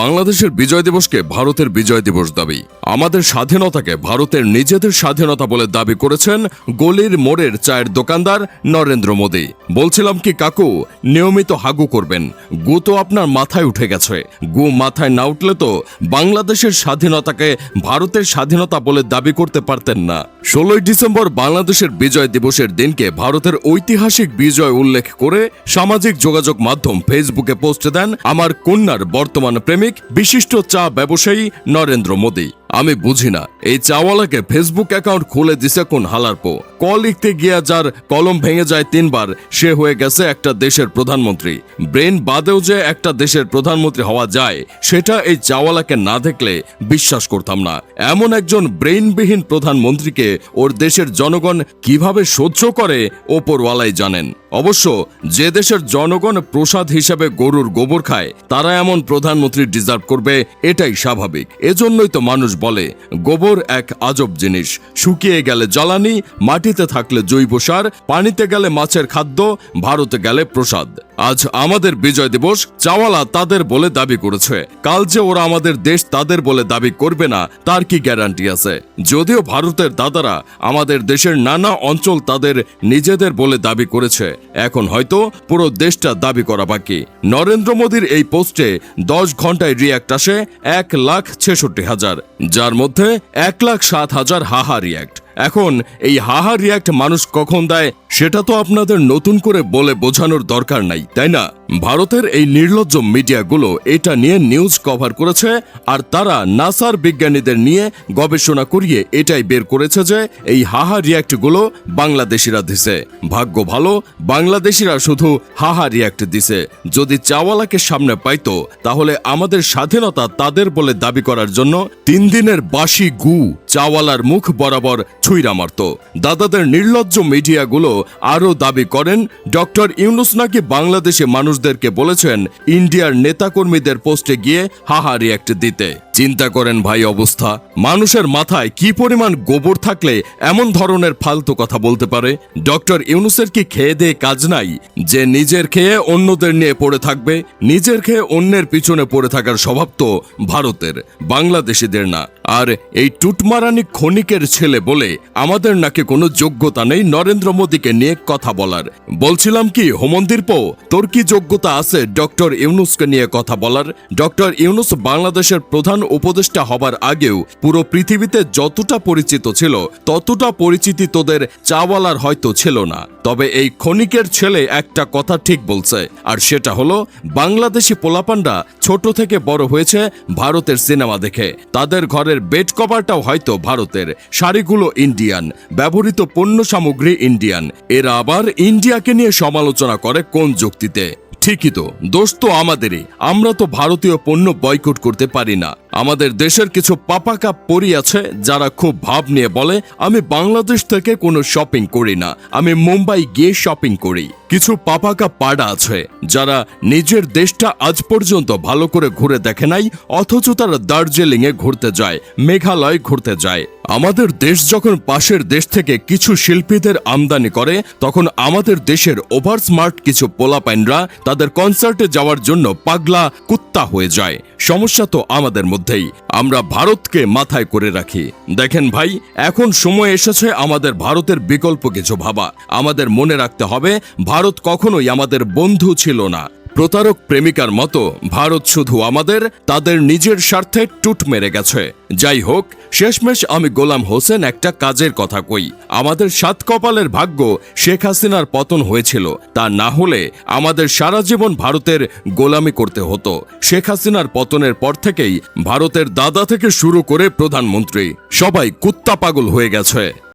বাংলাদেশের বিজয় দিবসকে ভারতের বিজয় দিবস দাবি। আমাদের স্বাধীনতাকে ভারতের নিজেদের স্বাধীনতা বলে দাবি করেছেন গলির মোড়ের চায়ের দোকানদার নরেন্দ্র মোদী। বলছিলাম কি, কাকু, নিয়মিত হাগু করবেন। গু তো আপনার মাথায় উঠে গেছে। গু মাথায় না উঠলে তো বাংলাদেশের স্বাধীনতাকে ভারতের স্বাধীনতা বলে দাবি করতে পারতেন না। ষোলোই ডিসেম্বর বাংলাদেশের বিজয় দিবসের দিনকে ভারতের ঐতিহাসিক বিজয় উল্লেখ করে সামাজিক যোগাযোগ মাধ্যম ফেসবুকে পোস্ট দেন আমার কন্যার বর্তমান প্রেমিক। বিশিষ্ট চা ব্যবসায়ী নরেন্দ্র মোদী। আমি বুঝি না। এই চাওয়ালাকে ফেসবুক অ্যাকাউন্ট খুলে দিছে কোন হালারপো। ক লিখতে গিয়া যার কলম ভেঙে যায় তিনবার, সে হয়ে গেছে একটা দেশের প্রধানমন্ত্রী। ব্রেন বাদেও যে একটা দেশের প্রধানমন্ত্রী হওয়া যায়, সেটা এই চাওয়ালাকে না দেখলে বিশ্বাস করতাম না। এমন একজন ব্রেইনবিহীন প্রধানমন্ত্রীকে ওর দেশের জনগণ কীভাবে সহ্য করে, ওপরওয়ালাই জানেন। অবশ্য যে দেশের জনগণ প্রসাদ হিসেবে গরুর গোবর খায়, তারা এমন প্রধানমন্ত্রী ডিজার্ভ করবে, এটাই স্বাভাবিক। এজন্যই তো মানুষ বলে, গোবর এক আজব জিনিস। শুকিয়ে গেলে জ্বালানি, মাটিতে থাকলে জৈব সার, পানিতে গেলে মাছের খাদ্য, ভারতে গেলে প্রসাদ। আজ আমাদের বিজয় দিবস, চাওয়ালা তাদের বলে দাবি করেছে। কাল যে ওরা আমাদের দেশ তাদের বলে দাবি করবে না, তার কি গ্যারান্টি আছে? যদিও ভারতের দাদারা আমাদের দেশের নানা অঞ্চল তাদের নিজেদের বলে দাবি করেছে। এখন হয়তো পুরো দেশটা দাবি করা বাকি। নরেন্দ্র মোদীর এই পোস্টে দশ ঘন্টায় রিয়াক্ট আসে এক লাখ ছেষট্টি হাজার, যার মধ্যে এক লাখ সাত হাজার হাহা রিয়াক্ট। এখন এই হাহা রিয়াক্ট মানুষ কখন দেয়, সেটা তো আপনাদের নতুন করে বলে বোঝানোর দরকার নাই, তাই না? ভারতের এই নির্লজ্জ মিডিয়াগুলো এটা নিয়ে নিউজ কভার করেছে আর তারা নাসার বিজ্ঞানীদের নিয়ে গবেষণা করিয়ে এটাই বের করেছে যে এই হাহা রিয়াক্টগুলো বাংলাদেশিরা দিছে। ভাগ্য ভালো, বাংলাদেশিরা শুধু হাহা রিয়াক্ট দিছে। যদি চাওয়ালাকে সামনে পাইতো, তাহলে আমাদের স্বাধীনতা তাদের বলে দাবি করার জন্য তিন দিনের বাসি গু চাওয়ালার মুখ বরাবর ছুঁইরা মারত। দাদাদের নির্লজ্জ মিডিয়াগুলো আরও দাবি করেন, ডক্টর ইউনুস নাকি বাংলাদেশে মানুষদেরকে বলেছেন ইন্ডিয়ার নেতাকর্মীদের পোস্টে গিয়ে হাহা রিয়াক্ট দিতে। চিন্তা করেন ভাই অবস্থা। মানুষের মাথায় কি পরিমাণ গোবর থাকলে এমন ধরনের ফালতু কথা বলতে পারে? ডক্টর ইউনুসের কি খেয়ে দিয়ে কাজ নাই? যে নিজের খেয়ে অন্যদের নিয়ে পড়ে থাকবে, নিজের খেয়ে অন্যের পিছনে পড়ে থাকার স্বভাব তো ভারতের, বাংলাদেশিদের না। আর এই টুটমারানি ক্ষণিকের ছেলে বলে আমাদের নাকি কোনো যোগ্যতা নেই নরেন্দ্র মোদীকে নিয়ে কথা বলার। বলছিলাম কি হোমন্দির পো, তোর কি যোগ্যতা আছে ডক্টর ইউনুসকে নিয়ে কথা বলার? ডক্টর ইউনুস বাংলাদেশের প্রধান উপদেষ্টা হবার আগেও পুরো পৃথিবীতে যতটা পরিচিত ছিল, ততটা পরিচিতি তোদের চাওয়ালার হয়তো ছিল না। তবে এই ক্ষণিকের ছেলে একটা কথা ঠিক বলছে, আর সেটা হলো, বাংলাদেশি পোলাপান্ডা ছোট থেকে বড় হয়েছে ভারতের সিনেমা দেখে। তাদের ঘরের বেড কভারটাও হয়তো ভারতের। শাড়িগুলো ইন্ডিয়ান, ব্যবহৃত পণ্য সামগ্রী ইন্ডিয়ান। এরা আবার ইন্ডিয়াকে নিয়ে সমালোচনা করে কোন যুক্তিতে? ঠিকই তো, দোষ তো আমাদেরই। আমরা তো ভারতীয় পণ্য বয়কট করতে পারি না। আমাদের দেশের কিছু পাপাকা পরি আছে যারা খুব ভাব নিয়ে বলে, আমি বাংলাদেশ থেকে কোনো শপিং করি না। আমি মুম্বাই গিয়ে শপিং করি। কিছু পাপাকা পাড়া আছে যারা নিজের দেশটা আজ পর্যন্ত ভালো করে ঘুরে দেখে নাই, অথচ তারা দার্জিলিং এ ঘুরতে যায়, মেঘালয় ঘুরতে যায়। আমাদের দেশ যখন পাশের দেশ থেকে কিছু শিল্পীদের আমদানি করে, তখন আমাদের দেশের ওভার স্মার্ট কিছু পোলাপাইনরা তাদের কনসার্টে যাওয়ার জন্য পাগলা কুত্তা হয়ে যায়। সমস্যা তো আমাদের মধ্যেই আমরা ভারতকে মাথায় করে রাখি। দেখেন ভাই, এখন সময় এসেছে আমাদের ভারতের বিকল্প কিছু ভাবা। আমাদের মনে রাখতে হবে, ভারত কখনোই আমাদের বন্ধু ছিল না। প্রতারক প্রেমিকার মতো, ভারত শুধু আমাদের, তাদের নিজের স্বার্থে টুট মেরে গেছে। যাই হোক, শেষমেশ আমি গোলাম হোসেন একটা কাজের কথা কই। আমাদের সাত কপালের ভাগ্য শেখ হাসিনার পতন হয়েছিল। তা না হলে আমাদের সারা জীবন ভারতের গোলামি করতে হতো। শেখ হাসিনার পতনের পর থেকেই ভারতের দাদা থেকে শুরু করে প্রধানমন্ত্রী সবাই কুত্তা পাগল হয়ে গেছে।